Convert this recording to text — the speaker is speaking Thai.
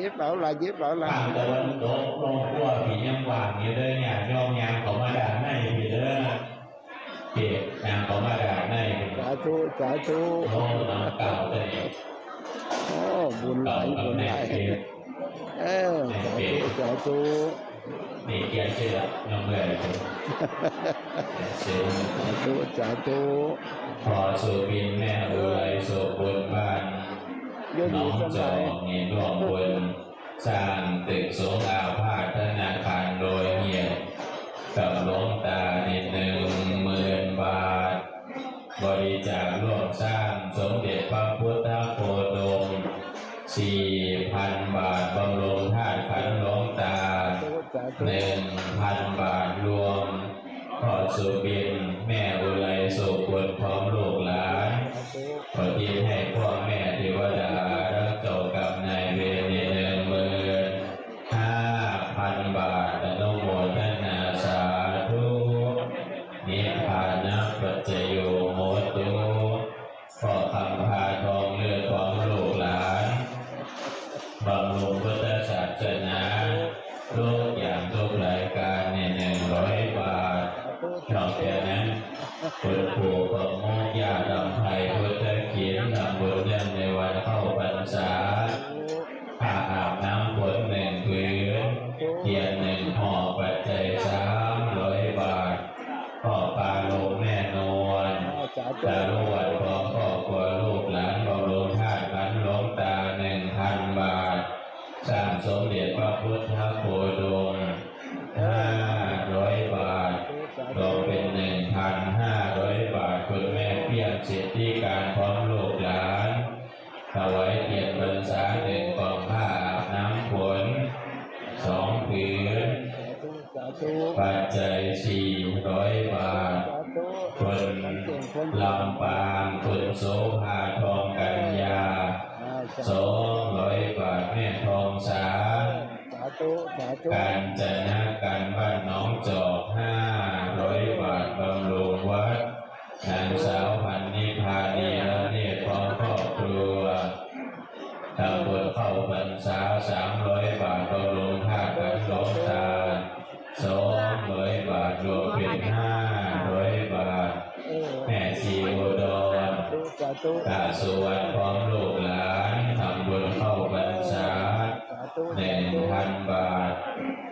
ยิบเอาละยิบเอาละทางตะวันตกลงขั้วผียังว่างอยู่เด้อเนี่ยยอมยางเขามาด่านในผีเด้อเปียกยางเขามาด่านในสาธุสาธุโอ้น้ำเก่าตัวนี้โอ้บุญไหลเก่ากับบุญแม่ไหลเปียกเออสาธุสาธุนี่เกียนเชื่อน้องเลยเสียงสาธุสาธุพอสุบินแม่อุไรสุบุญบ้าน โยน้ดีองสจบาอยงเงินร่วมบุญสร้างตึกสูงอาพาธนาคารโดยเงียบกับหลวงตาในหนึ่งหมื่นบาท บริจาคร่วมสร้างสมเด็จพระพุทธโคดมสี่พันบาทบำรุงธาตุขันหลวงตาหนึ่งพันบาทรวมพ่อสุบิน แม่อุไรสุบุญพร้อมลู บำรุงพุทธศาสนาทุกอย่างทุกรายการในหนึ่งร้อยบาทนอกจากนั้นคุณครูของโมกยาดำไทยพุทธเขียนทำบุญเนื่องในวันเข้าพรรษาผ้าอาบน้ำฝนหนึ่งผืนเทียนหนึ่งห่อปัจจัยสามร้อยบาทพ่อปลาโลงแม่นวลสาธุตาลวดของครอ สมเด็จพระพุทธโคดมห้าร้อยบาทสารวมเป็นหนึ่งพันห้าร้อยบาทคุณแม่เพียรสิทธิการพร้อมลูกหลานถวายเทียนพรรษาหนึ่งกองผ้าอาบน้ำฝนสองผืนปัจจัยสี่ร้อยบาทสาธุคนลำปางคุณโสภาทองกัญญาส ธุสาธุการจนะการบ้านน้องจอกห้าร้อยบาทบำรุงวัดนางสาวพันนิพานีและเนตรพร้อมครอบครัวทำบุญเข้าพรรษาสามร้อยบาทบำรุงท่ากันหลวงตาสองร้อยบาทรวมเป็นห้าร้อยบาทเออแม่ชีอุดรสาธุกาสุวรรณพร้อมลูกหลาน ท